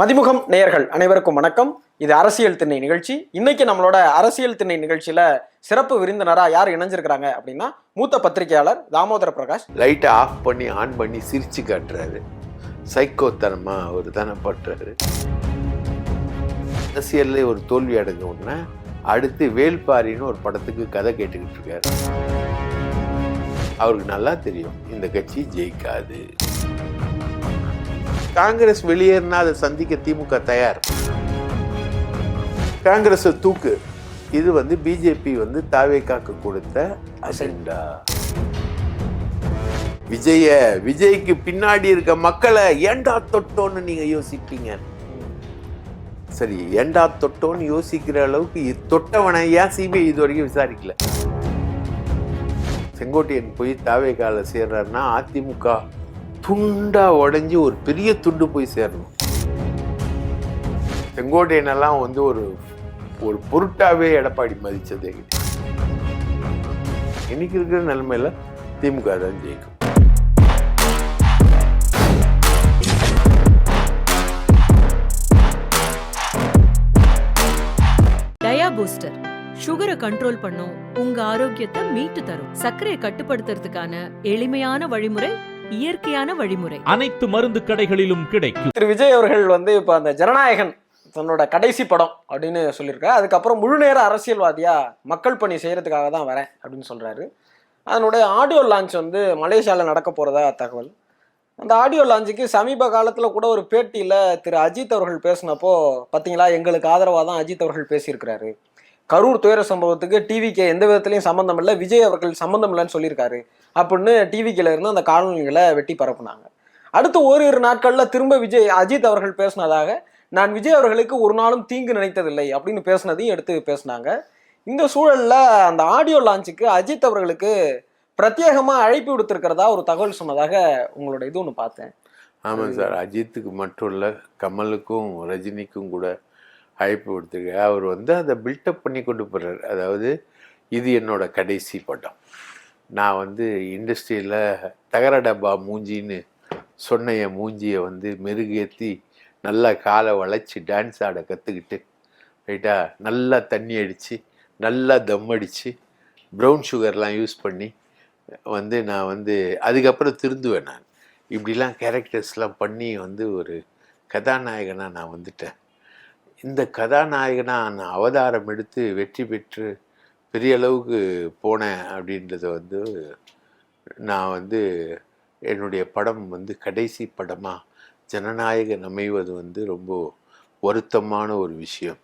மதிமுகம் நேயர்கள் அனைவருக்கும் வணக்கம். இது அரசியல் திண்ணை நிகழ்ச்சி. இன்னைக்கு நம்மளோட அரசியல் திண்ணை நிகழ்ச்சியில சிறப்பு விருந்தினரா யார் இணைஞ்சிருக்கிறாங்க அப்படின்னா மூத்த பத்திரிகையாளர் தாமோதர பிரகாஷ். லைட்டை ஆஃப் பண்ணி ஆன் பண்ணி சிரிச்சு காட்டுறாரு. சைக்கோத்தனமா அவர் தானே பண்றாரு. அரசியல்ல ஒரு தோல்வி அடைஞ்ச உடனே அடுத்து வேல்பாரின்னு ஒரு படத்துக்கு கதை கேட்டுக்கிட்டு இருக்காரு. அவருக்கு நல்லா தெரியும் இந்த கட்சி ஜெயிக்காது. காங்கிரஸ் வெளியேறினா அதை சந்திக்க திமுக தயார். காங்கிரஸ் தூக்கு. இது வந்து பிஜேபி வந்து தாவேக்காக்கு கொடுத்த அஜெண்டா. விஜய விஜய்க்கு பின்னாடி இருக்க மக்களை ஏண்டா தொட்டோன்னு நீங்க யோசிப்பீங்க? சரி ஏண்டா தொட்டோன்னு யோசிக்கிற அளவுக்கு தொட்டவனை ஏன் சிபிஐ இது வரைக்கும் விசாரிக்கல? செங்கோட்டையன் போய் தாவேக்கால சேர்றாருன்னா அதிமுக துண்டா உடஞ்சி ஒரு பெரிய துண்டு போய் சேரணும். செங்கோட்டையனெல்லாம் வந்து ஒரு ஒரு பொருட்டாவே எடப்பாடி மதித்தது இன்னைக்கு இருக்கிற நிலைமையில திமுக தான் ஜெயிக்கும். டயா பூஸ்டர். சுகரை கண்ட்ரோல் பண்ணும் உங்க ஆரோக்கியத்தை மீட்டு தரும். சர்க்கரையை கட்டுப்படுத்துறதுக்கான எளிமையான வழிமுறை இயற்கையான வழிமுறை. அனைத்து மருந்து கடைகளிலும் கிடைக்கும். திரு விஜய் அவர்கள் வந்து இப்போ அந்த ஜனநாயகன் தன்னோட கடைசி படம் அப்படின்னு சொல்லியிருக்காரு. அதுக்கப்புறம் முழு நேர அரசியல்வாதியா மக்கள் பணி செய்யறதுக்காக தான் வரேன் அப்படின்னு சொல்றாரு. அதனுடைய ஆடியோ லான்ச் வந்து மலேசியாவில் நடக்க போறதா தகவல். அந்த ஆடியோ லான்ச்சுக்கு சமீப காலத்தில் கூட ஒரு பேட்டியில் திரு அஜித் அவர்கள் பேசினப்போ பார்த்தீங்களா எங்களுக்கு ஆதரவாக தான் அஜித் அவர்கள் பேசியிருக்கிறாரு. கரூர் துயர சம்பவத்துக்கு டிவிக்கு எந்த விதத்துலையும் சம்மந்தம் இல்லை. விஜய் அவர்கள் சம்மந்தம் இல்லைன்னு சொல்லியிருக்காரு. அப்படின்னு டிவிக்கில இருந்து அந்த காணொலிகளை வெட்டி பரப்புனாங்க. அடுத்து ஓரிரு நாட்களில் திரும்ப விஜய் அஜித் அவர்கள் பேசினதாக நான் விஜய் அவர்களுக்கு ஒரு நாளும் தீங்கு நினைத்ததில்லை அப்படின்னு பேசினதையும் எடுத்து பேசினாங்க. இந்த சூழலில் அந்த ஆடியோ லான்ச்சுக்கு அஜித் அவர்களுக்கு பிரத்யேகமாக அழைப்பு விடுத்திருக்கிறதா ஒரு தகவல் சொன்னதாக உங்களோட இது ஒன்று பார்த்தேன். ஆமாம் சார். அஜித்துக்கு மட்டும் இல்லை கமலுக்கும் ரஜினிக்கும் கூட அழைப்பு கொடுத்துருக்காரு அவர் வந்து அதை பில்டப் பண்ணி கொண்டு போகிறார் அதாவது இது என்னோடய கடைசி படம். நான் வந்து இண்டஸ்ட்ரியில் தகர டப்பா மூஞ்சின்னு சொன்ன என் மூஞ்சியை வந்து மெருகேற்றி நல்லா காலை வளைச்சி டான்ஸ் ஆட கற்றுக்கிட்டு ரைட்டா நல்லா தண்ணி அடித்து நல்லா தம் அடித்து ப்ரௌன் சுகர்லாம் யூஸ் பண்ணி வந்து நான் வந்து அதுக்கப்புறம் திருந்துவேன் நான். இப்படிலாம் கேரக்டர்ஸ்லாம் பண்ணி வந்து ஒரு கதாநாயகனாக நான் வந்துட்டேன். இந்த கதாநாயகனாக நான் அவதாரம் எடுத்து வெற்றி பெற்று பெரிய அளவுக்கு போனேன் அப்படின்றத வந்து நான் வந்து என்னுடைய படம் வந்து கடைசி படமாக ஜனநாயகன் அமைவது வந்து ரொம்ப வருத்தமான ஒரு விஷயம்.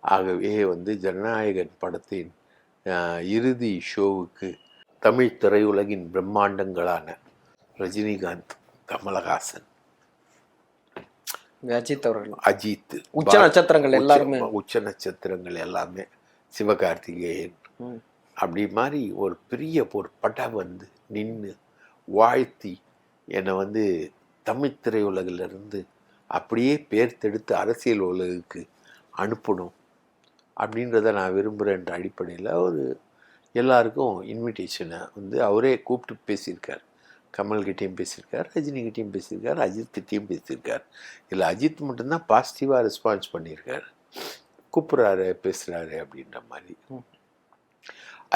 ஆகவே வந்து ஜனநாயகன் படத்தின் இறுதி ஷோவுக்கு தமிழ் திரையுலகின் பிரம்மாண்டங்களான ரஜினிகாந்த் கமலஹாசன். அஜித் அவர்கள் அஜித் உச்ச நட்சத்திரங்கள் எல்லாருமே. உச்ச நட்சத்திரங்கள் எல்லாமே சிவகார்த்திகேயன். அப்படி மாதிரி ஒரு பெரிய ஒரு படம் வந்து நின்று வாழ்த்தி என்னை வந்து தமிழ் திரையுலகிலிருந்து அப்படியே பேர்த்தெடுத்து அரசியல் உலகுக்கு அனுப்பணும் அப்படின்றத நான் விரும்புகிறேன்ற அடிப்படையில் ஒரு எல்லாருக்கும் இன்விடேஷனை வந்து அவரே கூப்பிட்டு பேசியிருக்கார் கமல்கிட்டையும் பேசியிருக்கார் ரஜினிகிட்டையும் பேசியிருக்கார் அஜித்கிட்டையும் பேசியிருக்கார். இதில் அஜித் மட்டும்தான் பாசிட்டிவாக ரெஸ்பான்ஸ் பண்ணியிருக்காரு. கூப்பிட்றாரு பேசுகிறாரு அப்படின்ற மாதிரி.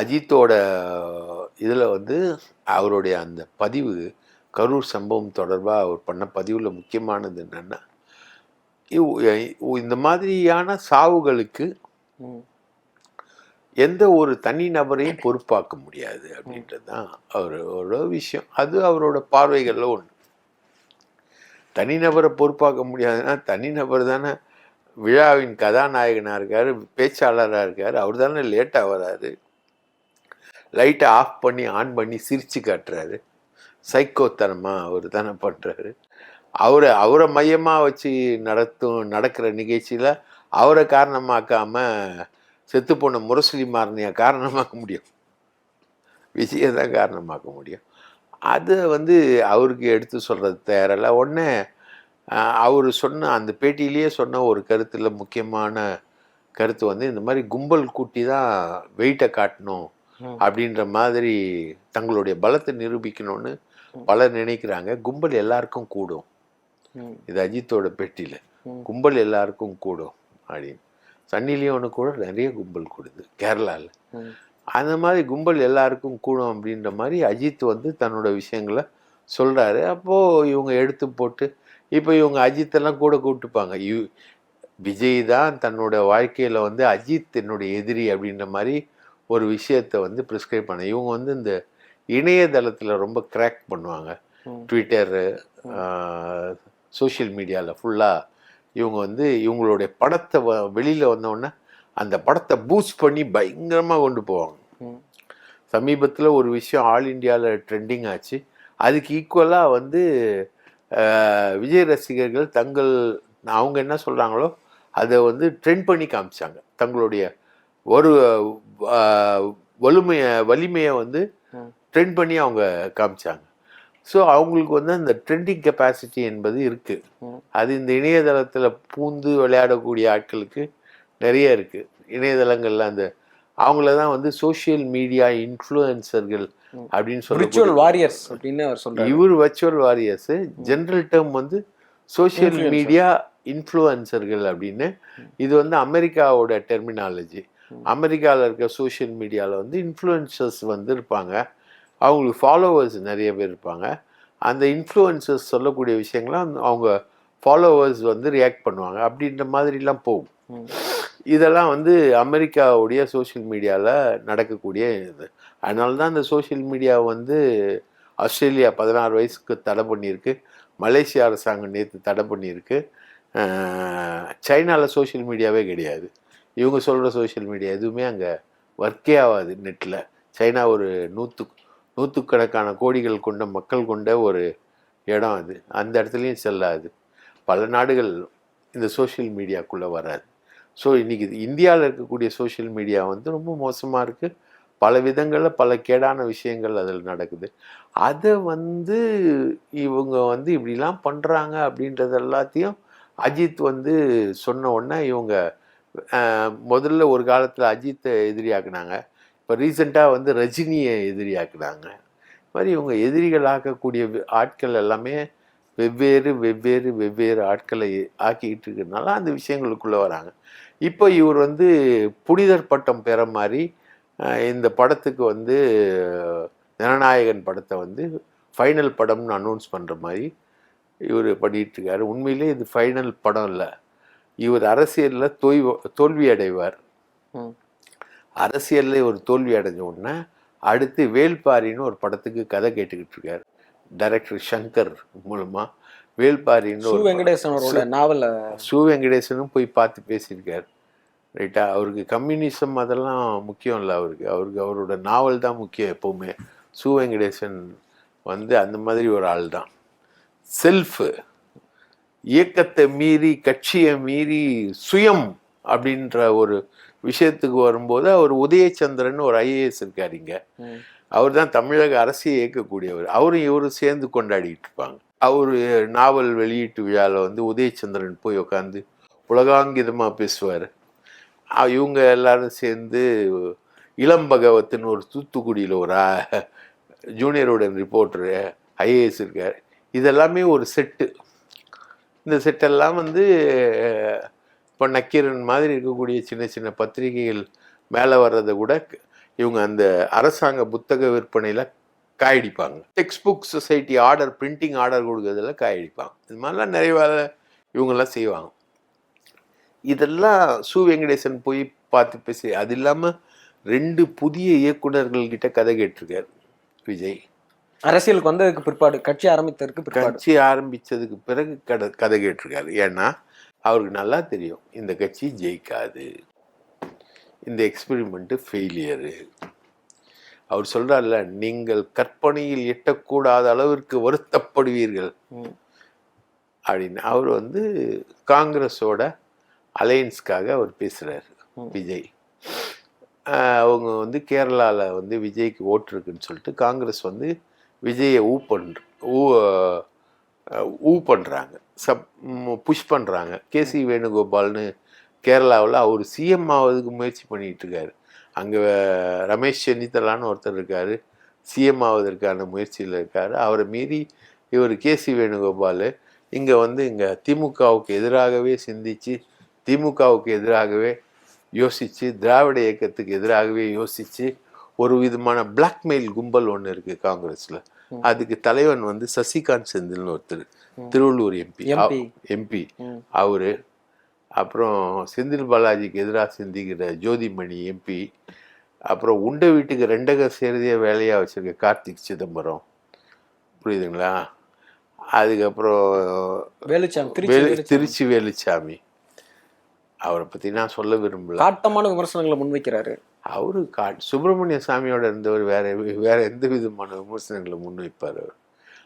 அஜித்தோட இதில் வந்து அவருடைய அந்த பதிவு கரூர் சம்பவம் தொடர்பாக அவர் பண்ண பதிவில் முக்கியமானது என்னென்னா இந்த மாதிரியான சாவுகளுக்கு. எந்த ஒரு தனி நபரையும் பொறுப்பாக்க முடியாது அப்படின்றது தான் அவரோட விஷயம். அது அவரோட பார்வைகளில் ஒன்று தனிநபரை பொறுப்பாக்க முடியாதுன்னா தனிநபர் தானே விழாவின் கதாநாயகனாக இருக்கார் பேச்சாளராக இருக்கார் அவர் தானே லேட்டாக வராரு. லைட்டை ஆஃப் பண்ணி ஆன் பண்ணி சிரித்து காட்டுறாரு. சைக்கோத்தனமாக அவர் தானே பண்ணுறாரு அவரை அவரை மையமாக வச்சு நடத்தும் நடக்கிற நிகழ்ச்சியில் அவரை காரணமாக்காமல் செத்து போன முரசொலி மாறனையை காரணமாக்க முடியும். விஜயை தான் காரணமாக்க முடியும். அதை வந்து அவருக்கு எடுத்து சொல்கிறது தயாரில்ல. உடனே அவர் சொன்ன அந்த பேட்டியிலேயே சொன்ன ஒரு கருத்தில் முக்கியமான கருத்து வந்து இந்த மாதிரி கும்பல் கூட்டி தான் வெயிட்டை காட்டணும். அப்படின்ற மாதிரி தங்களுடைய பலத்தை நிரூபிக்கணும்னு பலர் நினைக்கிறாங்க. கும்பல் எல்லாருக்கும் கூடும். இது அஜித்தோட பெட்டியில். கும்பல் எல்லாருக்கும் கூடும் அப்படின்னு. சன்னி லியோனு கூட நிறைய கும்பல் கூடுது கேரளாவில். அந்த மாதிரி கும்பல் எல்லாருக்கும் கூடும் அப்படின்ற மாதிரி அஜித் வந்து தன்னோட விஷயங்களை சொல்கிறாரு அப்போது இவங்க எடுத்து போட்டு இப்போ இவங்க அஜித்தெல்லாம் கூட கூப்பிட்டுப்பாங்க. யூ விஜய் தான் தன்னோட வாழ்க்கையில் வந்து அஜித் என்னுடைய எதிரி அப்படின்ற மாதிரி ஒரு விஷயத்தை வந்து ப்ரிஸ்கிரைப் பண்ண இவங்க வந்து இந்த இணையதளத்தில் ரொம்ப கிராக் பண்ணுவாங்க. ட்விட்டரு சோஷியல் மீடியாவில் ஃபுல்லாக இவங்க வந்து இவங்களுடைய படத்தை வ வெளியில் வந்தோடனே அந்த படத்தை பூஸ்ட் பண்ணி பயங்கரமாக கொண்டு போவாங்க. சமீபத்தில் ஒரு விஷயம் ஆல் இந்தியாவில் ட்ரெண்டிங் ஆச்சு அதுக்கு ஈக்குவலாக வந்து விஜய் ரசிகர்கள் தங்கள் அவங்க என்ன சொல்கிறாங்களோ அதை வந்து ட்ரெண்ட் பண்ணி காமிச்சாங்க தங்களுடைய ஒரு வலிமையை வலிமையை வந்து. ட்ரெண்ட் பண்ணி அவங்க காமிச்சாங்க ஸோ அவங்களுக்கு வந்து அந்த ட்ரெண்டிங் கெப்பாசிட்டி என்பது இருக்குது. அது இந்த இணையதளத்தில் பூந்து விளையாடக்கூடிய ஆட்களுக்கு நிறைய இருக்குது இணையதளங்கள்ல அந்த அவங்கள தான் வந்து சோஷியல் மீடியா இன்ஃப்ளூயன்சர்கள். அப்படின்னு சொல்லி வாரியர்ஸ் அப்படின்னு அவர் சொல்றாரு. இவர் வர்ச்சுவல் வாரியர்ஸ் ஜென்ரல் டேர்ம் வந்து Influencer. மீடியா இன்ஃப்ளூயன்சர்கள் அப்படின்னு. இது வந்து அமெரிக்காவோட டெர்மினாலஜி. அமெரிக்காவில் இருக்க சோஷியல் மீடியாவில் வந்து இன்ஃப்ளூயன்சர்ஸ் வந்து இருப்பாங்க. அவங்களுக்கு ஃபாலோவர்ஸ் நிறைய பேர் இருப்பாங்க. அந்த இன்ஃப்ளூயன்சர்ஸ் சொல்லக்கூடிய விஷயங்களை அந்த- அவங்க ஃபாலோவர்ஸ் வந்து ரியாக்ட் பண்ணுவாங்க. அப்படின்ற மாதிரிலாம் போகும். இதெல்லாம் வந்து அமெரிக்காவுடைய சோஷியல் மீடியாவில் நடக்கக்கூடிய இது. அதனால தான் இந்த சோஷியல் மீடியா வந்து ஆஸ்திரேலியா பதினாறு வயசுக்கு தடை பண்ணியிருக்கு. மலேசியா அரசாங்கம் நேற்று தடை பண்ணியிருக்கு. சைனாவில் சோஷியல் மீடியாவே கிடையாது. இவங்க சொல்கிற சோஷியல் மீடியா எதுவுமே அங்கே ஒர்க்கே ஆகாது நெட்டில் சைனா ஒரு நூற்று நூற்றுக்கணக்கான கோடிகள் கொண்ட மக்கள் கொண்ட ஒரு இடம் அது. அந்த இடத்துலையும் செல்லாது. பல நாடுகள் இந்த சோஷியல் மீடியாக்குள்ளே வராது. ஸோ இன்றைக்கி இந்தியாவில் இருக்கக்கூடிய சோஷியல் மீடியா வந்து ரொம்ப மோசமாக இருக்குது பல விதங்களில் பல கேடான விஷயங்கள் அதில் நடக்குது. அதை வந்து இவங்க வந்து இப்படிலாம் பண்ணுறாங்க அப்படின்றது எல்லாத்தையும் அஜித் வந்து சொன்ன உடனே இவங்க முதல்ல ஒரு காலத்தில் அஜித்தை எதிரியாக்குனாங்க. இப்போ ரீசெண்டாக வந்து ரஜினியை எதிரியாக்குனாங்க. இது மாதிரி இவங்க எதிரிகள் ஆக்கக்கூடிய ஆட்கள் எல்லாமே வெவ்வேறு வெவ்வேறு வெவ்வேறு ஆட்களை ஆக்கிக்கிட்டு இருக்கிறதுனால அந்த விஷயங்களுக்குள்ளே வராங்க. இப்போ இவர் வந்து புனிதர் பட்டம் பெற மாதிரி இந்த படத்துக்கு வந்து ஜனநாயகன் படத்தை வந்து ஃபைனல் படம்னு அனௌன்ஸ் பண்ணுற மாதிரி இவர் பண்ணிகிட்ருக்காரு உண்மையிலே இது ஃபைனல் படம் இல்லை. இவர் அரசியலில் தோய்வு தோல்வி அடைவார் அரசியலில் ஒரு தோல்வி அடைஞ்ச உடனே அடுத்து வேல்பாரின்னு ஒரு படத்துக்கு கதை கேட்டுக்கிட்டு இருக்காரு. டைரக்டர் சங்கர் மூலமா வேல்பாரின்னு சு ஒரு படம். வெங்கடேசன் அவரோட நாவல சு வெங்கடேசனும் போய் பார்த்து பேசியிருக்காரு. ரைட்டா அவருக்கு கம்யூனிசம் அதெல்லாம் முக்கியம் இல்லை அவருக்கு. அவருக்கு அவரோட நாவல் தான் முக்கியம் எப்போவுமே. சு வெங்கடேசன் வந்து அந்த மாதிரி ஒரு ஆள் தான். செல்ஃபு இயக்கத்தை மீறி கட்சியை மீறி சுயம் அப்படின்ற ஒரு விஷயத்துக்கு வரும்போது அவர் உதயச்சந்திரன் ஒரு ஐஏஎஸ் இருக்கார் இங்க. அவர் தான் தமிழக அரசை இயக்கக்கூடியவர். அவரும் இவரும் சேர்ந்து கொண்டாடிட்டு இருப்பாங்க. அவர் நாவல் வெளியீட்டு விழாவில் வந்து உதயச்சந்திரன் போய் உட்காந்து உலகாங்கிதமாக பேசுவார். இவங்க எல்லாரும் சேர்ந்து இளம் பகவத்துன்னு ஒரு தூத்துக்குடியில் ஒரு ஜூனியருடன் ரிப்போர்ட்டரு ஐஏஎஸ் இருக்கார். இதெல்லாமே ஒரு செட்டு. இந்த செட்டெல்லாம் வந்து இப்போ நக்கீரன் மாதிரி இருக்கக்கூடிய சின்ன சின்ன பத்திரிகைகள் மேலே வர்றதை கூட இவங்க அந்த அரசாங்க புத்தக விற்பனையில் காயடிப்பாங்க. Text book society order printing order கொடுக்கறதுல காயடிப்பாங்க. இது மாதிரிலாம் நிறைய வேலை இவங்கெல்லாம் செய்வாங்க. இதெல்லாம் சு வெங்கடேசன் போய் பார்த்து பேசி அது இல்லாமல் ரெண்டு புதிய இயக்குனர்கள் கிட்ட கதை கேட்டிருக்காரு விஜய். அரசியலுக்கு வந்ததுக்கு பிற்பாடு கட்சி ஆரம்பித்ததற்கு பிற்பாடு. கட்சி ஆரம்பிச்சதுக்கு பிறகு கதை கதை கேட்டிருக்காரு. ஏன்னா அவருக்கு நல்லா தெரியும் இந்த கட்சி ஜெயிக்காது இந்த எக்ஸ்பெரிமெண்ட்டு ஃபெயிலியரு அவர் சொல்றாருல நீங்கள் கற்பனையில் எட்டக்கூடாத அளவிற்கு வருத்தப்படுவீர்கள். அப்படின்னு அவர் வந்து காங்கிரஸோட அலையன்ஸ்க்காக அவர் பேசுறாரு ம். விஜய் அவங்க வந்து கேரளாவில் வந்து விஜய்க்கு ஓட்டு இருக்குன்னு சொல்லிட்டு காங்கிரஸ் வந்து விஜயை ஊ பண்ற ஊ ஊ பண்ணுறாங்க சப் புஷ் பண்ணுறாங்க கேசி வேணுகோபால்னு கேரளாவில் அவர் சிஎம் ஆவதுக்கு முயற்சி பண்ணிகிட்டு இருக்காரு அங்கே ரமேஷ் சென்னித்தலான்னு ஒருத்தர் இருக்கார். சிஎம் ஆவதற்கான முயற்சியில் இருக்கார். அவரை மீறி இவர் கேசி வேணுகோபால் இங்கே வந்து இங்கே திமுகவுக்கு எதிராகவே சிந்தித்து திமுகவுக்கு எதிராகவே யோசித்து திராவிட இயக்கத்துக்கு எதிராகவே யோசித்து ஒரு விதமான பிளாக்மெயில் கும்பல் ஒன்று இருக்குது காங்கிரஸில். அதுக்கு தலைவன் வந்து சசிகாந்த் செந்தில்னு ஒருத்தர். திருவள்ளூர் எம்பி. எம்பி. அவரு. அப்புறம் செந்தில் பாலாஜிக்கு எதிராக சிந்திக்கிற ஜோதிமணி எம்பி அப்புறம் உண்ட வீட்டுக்கு ரெண்டக சேரதிய வேலையா வச்சிருக்க கார்த்திக் சிதம்பரம். புரியுதுங்களா? அதுக்கப்புறம் வேலுச்சாமி திருச்சி வேலு வேலுச்சாமி. அவரை பற்றி நான் சொல்ல விரும்பல. காட்டமான விமர்சனங்களை முன்வைக்கிறாரு. அவரு கா சுப்பிரமணிய சாமியோட இருந்தவர் வேற வேற எந்த விதமான விமர்சனங்களை முன்வைப்பார் அவர்?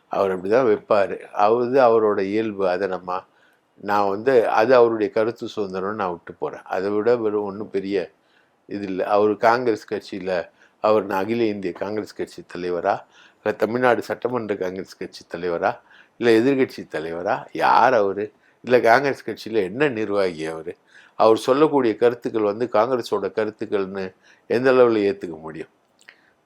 அவர் அப்படிதான் வைப்பார். அவரு அவரோட இயல்பு அதை நம்ம நான் வந்து அது அவருடைய கருத்து சுதந்திரம்னு நான் விட்டு போகிறேன் அதை விட வெறும் ஒன்றும் பெரிய இது இல்லை. அவர் காங்கிரஸ் கட்சியில் அவர் நான் அகில இந்திய காங்கிரஸ் கட்சி தலைவரா? இல்லை தமிழ்நாடு சட்டமன்ற காங்கிரஸ் கட்சி தலைவரா? இல்லை எதிர்கட்சி தலைவரா? யார் அவர்? இல்லை காங்கிரஸ் கட்சியில் என்ன நிர்வாகி அவர்? அவர் சொல்லக்கூடிய கருத்துக்கள் வந்து காங்கிரஸோட கருத்துக்கள்னு எந்த அளவில் ஏற்றுக்க முடியும்?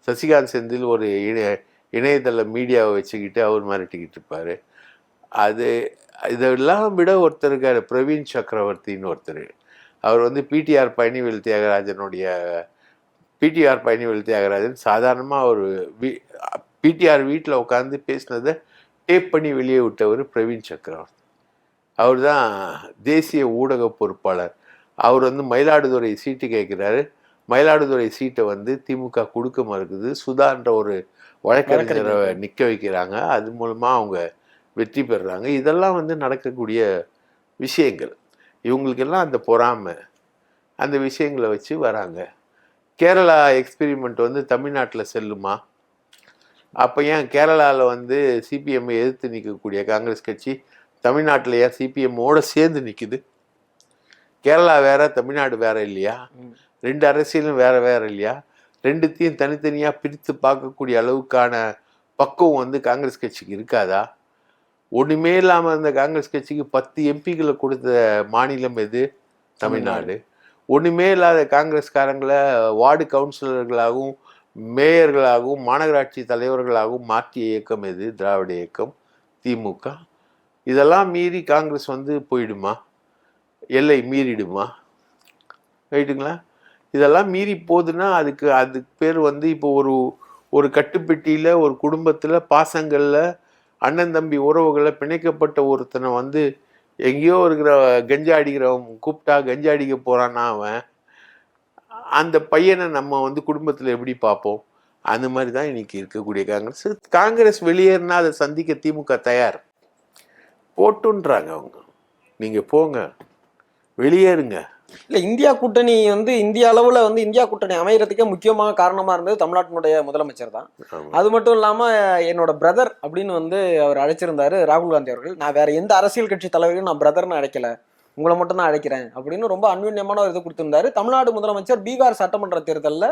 சசிகாந்த் செந்தில் ஒரு இணைய இணையதள மீடியாவை வச்சுக்கிட்டு அவர் மிரட்டிக்கிட்டு இருப்பார். அது இதெல்லாம் விட ஒருத்தர் இருக்கார் பிரவீன் சக்கரவர்த்தின்னு ஒருத்தர். அவர் வந்து பிடிஆர் பழனிவேல் தியாகராஜனுடைய பிடிஆர் பழனிவேல் தியாகராஜன் சாதாரணமாக ஒரு வீ பிடிஆர் வீட்டில் உட்காந்து பேசினதை டேப் பண்ணி வெளியே விட்டவர் பிரவீன் சக்கரவர்த்தி. அவர் தான் தேசிய ஊடக பொறுப்பாளர். அவர் வந்து மயிலாடுதுறை சீட்டு கேட்குறாரு. மயிலாடுதுறை சீட்டை வந்து திமுக கொடுக்க மறுக்குது. சுதான்ற ஒரு வழக்கறிஞரை. நிற்க வைக்கிறாங்க. அது மூலமாக அவங்க வெற்றி பெறுறாங்க. இதெல்லாம் வந்து நடக்கக்கூடிய விஷயங்கள். இவங்களுக்கெல்லாம் அந்த பொறாமை அந்த விஷயங்களை வச்சு வராங்க. கேரளா எக்ஸ்பெரிமெண்ட் வந்து தமிழ்நாட்டில் செல்லுமா? அப்போ ஏன் கேரளாவில் வந்து சிபிஎம்ஐ எதிர்த்து நிற்கக்கூடிய காங்கிரஸ் கட்சி தமிழ்நாட்டில் ஏன் சிபிஎம்மோட சேர்ந்து நிற்குது கேரளா வேற தமிழ்நாடு வேற இல்லையா. ரெண்டு அரசியலும் வேற வேற இல்லையா? ரெண்டுத்தையும் தனித்தனியாக பிரித்து பார்க்கக்கூடிய அளவுக்கான பக்குவம் வந்து காங்கிரஸ் கட்சிக்கு இருக்காதா? ஒண்ணுமே இல்லாமல் இருந்த காங்கிரஸ் கட்சிக்கு பத்து எம்பிகளை கொடுத்த மாநிலம் எது? தமிழ்நாடு. ஒண்ணுமே இல்லாத காங்கிரஸ்காரங்களை வார்டு கவுன்சிலர்களாகவும் மேயர்களாகவும் மாநகராட்சி தலைவர்களாகவும் மாற்றிய இயக்கம் எது? திராவிட இயக்கம் திமுக. இதெல்லாம் மீறி காங்கிரஸ் வந்து போயிடுமா? எல்லை மீறிடுமா? ரைட்டுங்களா இதெல்லாம் மீறி போகுதுன்னா அதுக்கு அதுக்கு பேர் வந்து இப்போ ஒரு ஒரு கட்டுப்பெட்டியில் ஒரு குடும்பத்தில் பாசங்களில் அண்ணன் தம்பி உறவுகளில் பிணைக்கப்பட்ட ஒருத்தனை வந்து எங்கேயோ இருக்கிற கஞ்சா அடிக்கிறவன் கூப்பிட்டா கஞ்சா அடிக்க போகிறான்னா அவன் அந்த பையனை நம்ம வந்து குடும்பத்தில் எப்படி பார்ப்போம்? அந்த மாதிரி தான் இன்னைக்கு இருக்கக்கூடிய காங்கிரஸ். காங்கிரஸ் வெளியேறினா அதை சந்திக்க திமுக தயார். போட்டுன்றாங்க அவங்க. நீங்கள் போங்க. வெளியேறுங்க. இல்ல இந்தியா கூட்டணி வந்து இந்திய அளவுல வந்து இந்தியா கூட்டணி அமையறதுக்கே முக்கியமாக காரணமா இருந்தது தமிழ்நாட்டினுடைய முதலமைச்சர் தான். அது மட்டும் இல்லாம என்னோட பிரதர் அப்படின்னு வந்து அவர் அழைச்சிருந்தாரு ராகுல் காந்தி அவர்கள். நான் வேற எந்த அரசியல் கட்சி தலைவரையும் நான் பிரதர்னு அழைக்கல. உங்களை மட்டும் தான் அழைக்கிறேன் அப்படின்னு ரொம்ப அன்யூன்யமான ஒரு இது கொடுத்திருந்தாரு. தமிழ்நாடு முதலமைச்சர் பீகார் சட்டமன்ற தேர்தலில்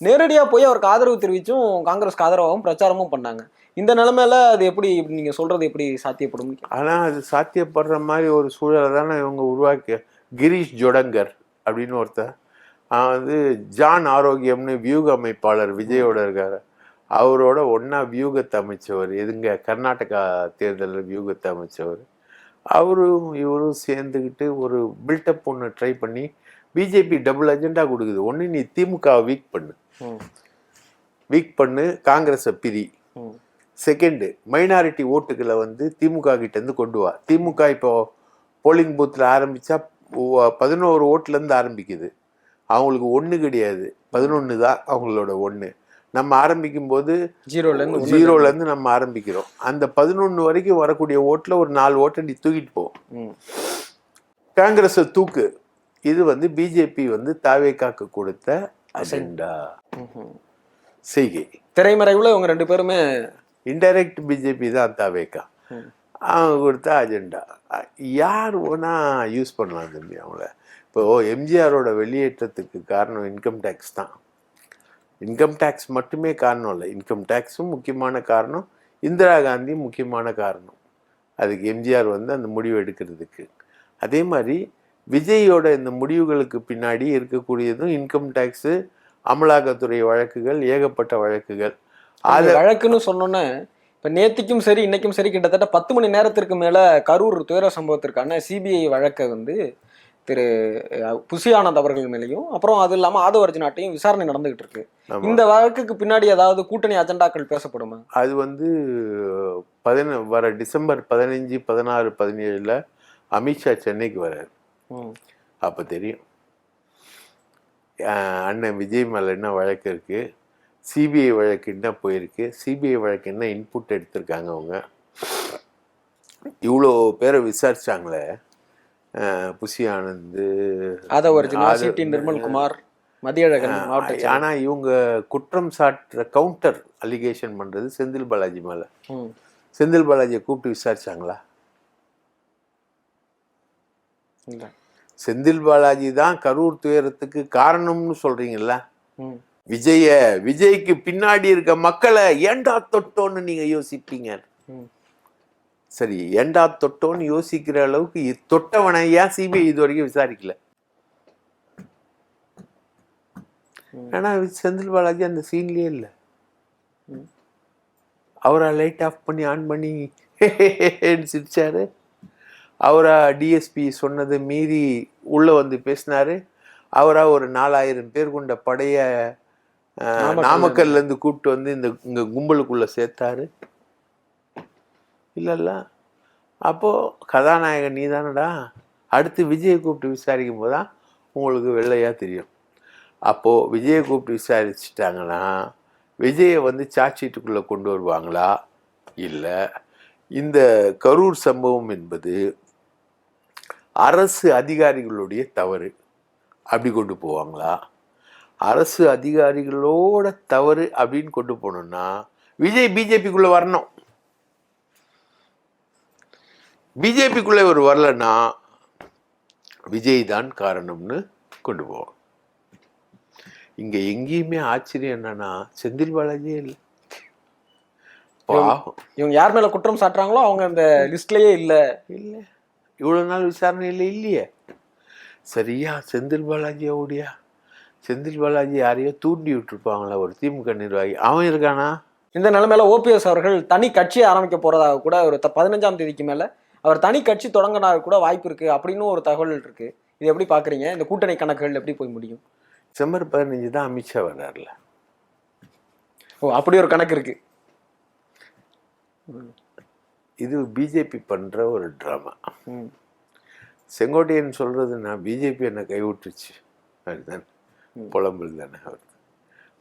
நேரடியா போய் அவருக்கு ஆதரவு தெரிவிச்சும் காங்கிரஸ்க்கு ஆதரவாகவும் பிரச்சாரமும் பண்ணாங்க. இந்த நிலைமையில அது எப்படி நீங்க சொல்றது எப்படி சாத்தியப்படும் ஆனால் அது சாத்தியப்படுற மாதிரி ஒரு சூழலை தானே இவங்க உருவாக்கி கிரீஷ் ஜொடங்கர் அப்படின்னு ஒருத்தர். வந்து ஜான் ஆரோக்கியம்னு வியூக அமைப்பாளர் விஜயோட இருக்காரு. அவரோட ஒன்றா வியூகத்தை அமைச்சவர். எதுங்க? கர்நாடகா தேர்தலில் வியூகத்தை அமைச்சவர். அவரும் இவரும் சேர்ந்துக்கிட்டு ஒரு பில்டப் ஒன்று ட்ரை பண்ணி பிஜேபி டபுள் அஜெண்டா கொடுக்குது. ஒன்று நீ திமுக வீக் பண்ணு. வீக் பண்ணு காங்கிரஸை பிரி. செகண்டு மைனாரிட்டி ஓட்டுகளை வந்து திமுக கிட்டேருந்து கொண்டு வா. திமுக இப்போ போலிங் பூத்தில் ஆரம்பித்தா பதினோரு ஓட்டுலேருந்து ஆரம்பிக்குது. அவங்களுக்கு ஒன்று கிடையாது. பதினொன்று தான் அவங்களோட ஒன்று நம்ம ஆரம்பிக்கும் போது ஜீரோல இருந்து ஒண்ணுல ஜீரோலேருந்து நம்ம ஆரம்பிக்கிறோம். அந்த பதினொன்று வரைக்கும் வரக்கூடிய ஓட்டில் ஒரு நாலு ஓட்டை நீ தூக்கிட்டு போ. காங்கிரஸை தூக்கு. இது வந்து பிஜேபி வந்து தாவேக்காக்கு கொடுத்த அஜெண்டா. செய்கை. திரைமறைவுல இவங்க ரெண்டு பேருமே இன்டைரக்ட் பிஜேபி தான் தாவேக்கா. அவங்க கொடுத்த அஜெண்டா யார் வேணா யூஸ் பண்ணலாம் தம்பி அவங்கள. இப்போ எம்ஜிஆரோட வெளியேற்றத்துக்கு காரணம் இன்கம் டேக்ஸ் தான். இன்கம் டேக்ஸ் மட்டுமே காரணம் இல்லை. இன்கம் டேக்ஸும் முக்கியமான காரணம் இந்திரா காந்தி முக்கியமான காரணம். அதுக்கு எம்ஜிஆர் வந்து அந்த முடிவு எடுக்கிறதுக்கு. அதே மாதிரி விஜயோட இந்த முடிவுகளுக்கு பின்னாடி இருக்கக்கூடியதும் இன்கம் டேக்ஸு அமலாக்கத்துறை வழக்குகள் ஏகப்பட்ட வழக்குகள். அதை வழக்குன்னு சொன்னோன்னே இப்போ நேத்திக்கும் சரி இன்னைக்கும் சரி கிட்டத்தட்ட பத்து மணி நேரத்திற்கு மேல கரூர் துயர சம்பவத்திற்கான சிபிஐ வழக்கை வந்து திரு அஹ், புசி ஆனந்த் அவர்கள் மேலேயும் அப்புறம் அது இல்லாம ஆதவ நாட்டையும் விசாரணை நடந்துகிட்டு இருக்கு. இந்த வழக்குக்கு பின்னாடி ஏதாவது கூட்டணி அஜெண்டாக்கள் பேசப்படுமா? அது வந்து பதின வர டிசம்பர் பதினஞ்சு பதினாறு பதினேழுல அமித்ஷா சென்னைக்கு வராரு ம். அப்போ தெரியும். அண்ணன் விஜய் மேலே என்ன வழக்கு இருக்கு? சிபிஐ வழக்கு என்ன போயிருக்கு சிபிஐ வழக்கு என்ன இன்புட் எடுத்திருக்காங்க அவங்க இவ்வளோ பேரை விசாரிச்சாங்களே புசி ஆனந்த் ஆதவ அர்ஜுனா ஆதவ் சிடி நிர்மல்குமார் மதியழகன் மாவட்ட செயலர். ஆனா இவங்க குற்றம் சாட்டுற கவுண்டர் அலிகேஷன் பண்றது செந்தில் பாலாஜி மேல. செந்தில் பாலாஜியை கூப்பிட்டு விசாரிச்சாங்களா. செந்தில் பாலாஜி தான் கரூர் துயரத்துக்கு காரணம்னு சொல்றீங்கல்ல ம். விஜய விஜய்க்கு பின்னாடி இருக்க மக்களை ஏண்டா தொட்டோன்னு நீங்க யோசிப்பீங்க. சரி ஏண்டா தொட்டோன்னு யோசிக்கிற அளவுக்கு தொட்டவனை ஏன் சிபிஐ இது வரைக்கும் விசாரிக்கல. ஏன்னா செந்தில் பாலாஜி அந்த சீன்லயே இல்லை. அவரா லைட் ஆஃப் பண்ணி ஆன் பண்ணி சிரிச்சாரு. அவரா டிஎஸ்பி சொன்னதை மீறி உள்ள வந்து பேசினாரு. அவரா ஒரு நாலாயிரம் பேர் கொண்ட படைய நாமக்கல்ல இருந்து. கூப்பிட்டு வந்து இந்த இங்க கும்பலுக்குள்ள சேர்த்தாரு. இல்லல்ல. அப்போ கதாநாயகன் நீ தானடா அடுத்து விஜயை கூப்பிட்டு விசாரிக்கும் போதுதான் உங்களுக்கு வெள்ளையா தெரியும். அப்போ விஜயை கூப்பிட்டு விசாரிச்சிட்டாங்கன்னா விஜயை வந்து சார்ஜ் ஷீட்டுக்குள்ள கொண்டு வருவாங்களா? இல்லை. இந்த கரூர் சம்பவம் என்பது அரசு அதிகாரிகளுடைய தவறு. அப்படி கொண்டு போவாங்களா? அரசு அதிகாரிகளோட தவறு அப்படின்னு கொண்டு போகணும்னா விஜய் பிஜேபிக்குள்ள வரணும். பிஜேபிக்குள்ள ஒரு வரலன்னா விஜய் தான் காரணம்னு கொண்டு போவோம். இங்க எங்கேயுமே ஆச்சரியம் என்னன்னா செந்தில் பாலாஜியே இல்லை. பாவம். இவங்க யார் மேல குற்றம் சாட்டுறாங்களோ அவங்க அந்த லிஸ்ட்லயே இல்ல. இல்லை. இவ்வளோ நாள் விசாரணையில் இல்லையே. சரியா செந்தில் ஓடியா செந்தில் பாலாஜி யாரையோ தூண்டி விட்டுருப்பாங்களா ஒரு திமுக நிர்வாகி? அவன் இருக்கானா? இந்த நிலைமையில ஓபிஎஸ் அவர்கள் தனி கட்சி ஆரம்பிக்க போறதாக கூட ஒரு பதினஞ்சாம் தேதிக்கு மேல அவர் தனி கட்சி தொடங்கினா கூட வாய்ப்பு இருக்கு அப்படின்னு ஒரு தகவல் இருக்கு. இது எப்படி பாக்குறீங்க? இந்த கூட்டணி கணக்குகள் எப்படி போய் முடியும்? டிசம்பர் பதினஞ்சு தான் அமித்ஷா வர்றாருல. ஓ அப்படி ஒரு கணக்கு இருக்கு. இது பிஜேபி பண்ற ஒரு ட்ராமா. செங்கோட்டையன் சொல்றது நான் பிஜேபி என்னை கைவிட்டுருச்சு. அதுதான். புலம்பல் தானே அவர்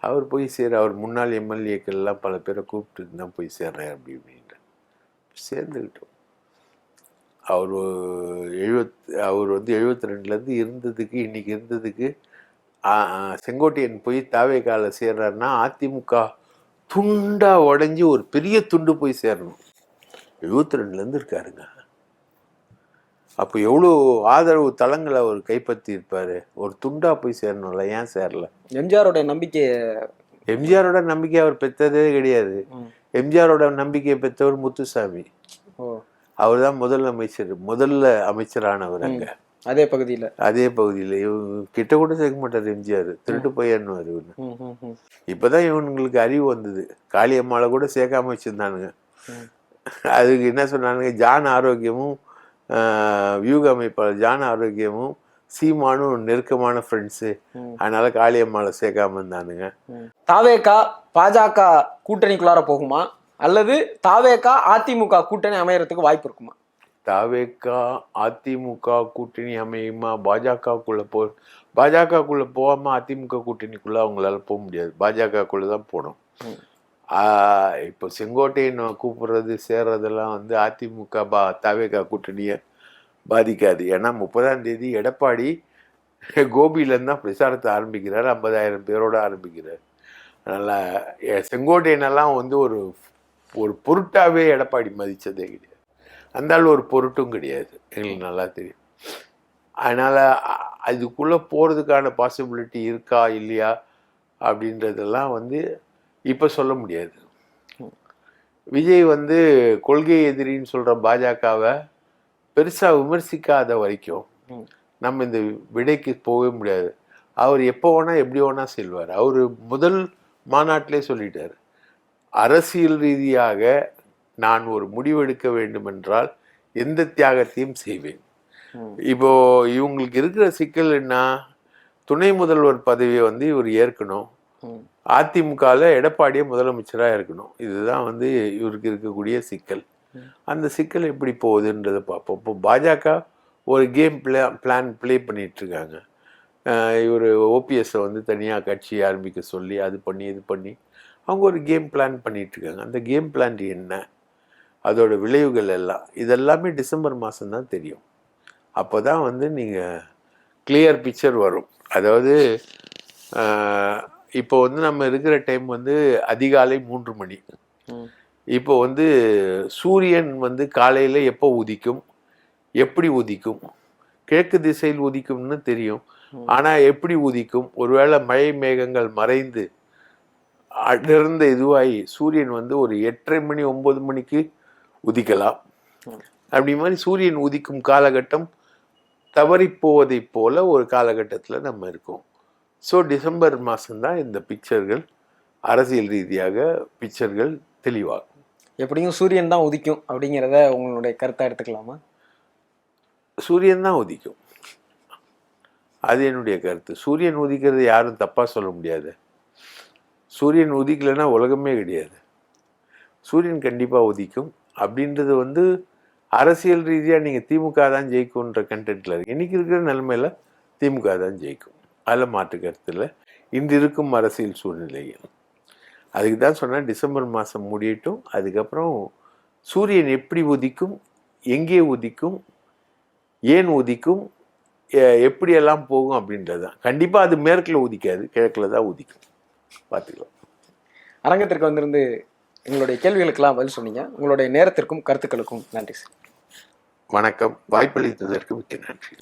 அவர் போய் சேர அவர் முன்னாள் எம்எல்ஏக்கள்லாம் பல பேரை கூப்பிட்டு தான் போய் சேர்றேன் அப்படி அப்படின்ட்டு சேர்ந்துக்கிட்டோம். அவர் எழுபத் அவர் வந்து எழுபத்தி ரெண்டுலேருந்து இருந்ததுக்கு இன்றைக்கி இருந்ததுக்கு செங்கோட்டையன் போய் தாவே கால சேர்றாருன்னா அதிமுக துண்டாக உடஞ்சி ஒரு பெரிய துண்டு போய் சேரணும். எழுபத்தி ரெண்டுலேருந்து இருக்காருங்க. அப்போ எவ்வளோ ஆதரவு தளங்களை அவர் கைப்பற்றி இருப்பாரு ஒரு துண்டா போய் சேரணும்ல ஏன் சேரல? எம்ஜிஆரோட நம்பிக்கை எம்ஜிஆரோட நம்பிக்கை அவர் பெற்றதே கிடையாது. எம்ஜிஆரோட நம்பிக்கையை பெற்றவர் முத்துசாமி. அவர் தான் முதல் அமைச்சர் முதல்ல அமைச்சரானவர் அங்க. அதே பகுதியில. அதே பகுதியில். இவங்க கிட்ட கூட சேர்க்க மாட்டார் எம்ஜிஆர். திருட்டு பையன்னுவார் இவனு. இப்போதான் இவனுங்களுக்கு அறிவு வந்தது. காளியம்மாளை கூட சேர்க்காம வச்சிருந்தானுங்க. அதுக்கு என்ன சொன்னானுங்க? ஜான் ஆரோக்கியமும் வியூக அமைப்பாளர் ஜான் ஆரோக்கியமும் சீமானும் நெருக்கமான ஃப்ரெண்ட்ஸு. அதனால காளியம்மாளை சேர்க்காம இருந்தானுங்க. தாவேகா பாஜக கூட்டணிக்குள்ளார போகுமா? அல்லது தாவேகா அதிமுக கூட்டணி அமையறதுக்கு வாய்ப்பு இருக்குமா? தாவேக்கா அதிமுக கூட்டணி அமையுமா? பாஜகக்குள்ள போ பாஜகக்குள்ள போகாம அதிமுக கூட்டணிக்குள்ள அவங்களால போக முடியாது. பாஜகக்குள்ள தான் போகணும் இப்போ செங்கோட்டையன் கூப்பிடுறது சேர்றதெல்லாம் வந்து அதிமுக பா தாவேக்கா கூட்டணியை பாதிக்காது. ஏன்னா முப்பதாம் தேதி எடப்பாடி கோபியிலேருந்து தான் பிரச்சாரத்தை ஆரம்பிக்கிறார். ஐம்பதாயிரம் பேரோட ஆரம்பிக்கிறார். அதனால் செங்கோட்டையனெல்லாம் வந்து ஒரு ஒரு பொருட்டாகவே எடப்பாடி மதித்ததே கிடையாது. அந்தாலும் ஒரு பொருட்டும் கிடையாது. எங்களுக்கு நல்லா தெரியும். அதனால் அதுக்குள்ளே போகிறதுக்கான பாசிபிலிட்டி இருக்கா இல்லையா அப்படின்றதெல்லாம் வந்து இப்போ சொல்ல முடியாது விஜய் வந்து கொள்கை எதிரின்னு சொல்கிற பாஜகவை பெருசாக விமர்சிக்காத வரைக்கும். நம்ம இந்த விடைக்கு போகவே முடியாது அவர் எப்போ வேணால் எப்படி வேணால் செல்வார் அவர் முதல் மாநாட்டிலே சொல்லிட்டார் அரசியல் ரீதியாக நான் ஒரு முடிவெடுக்க வேண்டுமென்றால் எந்த தியாகத்தையும் செய்வேன் ம். இப்போ இவங்களுக்கு இருக்கிற சிக்கல் என்ன துணை முதல்வர் பதவியை வந்து இவர் ஏற்கணும். அதிமுகவில் எடப்பாடியே முதலமைச்சராக இருக்கணும். இதுதான் வந்து இவருக்கு இருக்கக்கூடிய சிக்கல். அந்த சிக்கல் எப்படி போகுதுன்றதை பார்ப்போம். இப்போ பாஜக ஒரு கேம் பிளே பிளான் ப்ளே பண்ணிட்டு இருக்காங்க இவர் ஓபிஎஸ்ஸை வந்து தனியாக கட்சி ஆரம்பிக்க சொல்லி அது பண்ணி இது பண்ணி அவங்க ஒரு கேம் பிளான் பண்ணிட்டு இருக்காங்க அந்த கேம் பிளான் என்ன? அதோட விளைவுகள் எல்லாம். இதெல்லாமே டிசம்பர் மாதம் தான் தெரியும். அப்போ தான் வந்து நீங்கள் கிளியர் பிக்சர் வரும். அதாவது இப்போ வந்து நம்ம இருக்கிற டைம் வந்து அதிகாலை மூன்று மணி. இப்போ வந்து சூரியன் வந்து காலையில் எப்போ உதிக்கும்? எப்படி உதிக்கும்? கிழக்கு திசையில் உதிக்கும்னு தெரியும். ஆனால் எப்படி உதிக்கும்? ஒருவேளை மழை மேகங்கள் மறைந்து அடர்ந்த இதுவாகி சூரியன் வந்து ஒரு எட்டரை மணி ஒன்பது மணிக்கு உதிக்கலாம். அப்படி மாதிரி சூரியன் உதிக்கும் காலகட்டம் தவறிப் போவதைப் போல ஒரு காலகட்டத்தில் நம்ம இருக்கோம். ஸோ டிசம்பர் மாதம்தான் இந்த பிக்சர்கள் அரசியல் ரீதியாக பிக்சர்கள் தெளிவாகும். எப்படியும் சூரியன் தான் உதிக்கும் அப்படிங்கிறத உங்களுடைய கருத்தா எடுத்துக்கலாமா? சூரியன் தான் உதிக்கும். அது என்னுடைய கருத்து. சூரியன் உதிக்கிறது யாரும் தப்பாக சொல்ல முடியாது. சூரியன் உதிக்கலைன்னா உலகமே கிடையாது. சூரியன் கண்டிப்பாக உதிக்கும். அப்படின்றது வந்து அரசியல் ரீதியாக நீங்கள் திமுக தான் ஜெயிக்கும்ன்ற கண்டென்ட்டில் இருக்கு. இன்னைக்கு இருக்கிற நிலைமையில திமுக தான் ஜெயிக்கும். அதில் மாற்று கருத்து இல்லை இன்று இருக்கும் அரசியல் சூழ்நிலையில் அதுக்கு தான் சொன்னேன் டிசம்பர் மாதம் முடியட்டும் அதுக்கப்புறம் சூரியன் எப்படி உதிக்கும் எங்கே உதிக்கும் ஏன் உதிக்கும் எப்படியெல்லாம் போகும் அப்படின்றது தான். கண்டிப்பாக அது மேற்கில் உதிக்காது கிழக்கில் தான் உதிக்கும். பார்த்துக்கலாம். அரங்கத்திற்கு வந்திருந்து எங்களுடைய கேள்விகளுக்கெல்லாம் பதில் சொன்னீங்க. உங்களுடைய நேரத்திற்கும் கருத்துக்களுக்கும் நன்றி சார். வணக்கம். வாய்ப்பளித்ததற்கு மிக்க நன்றி.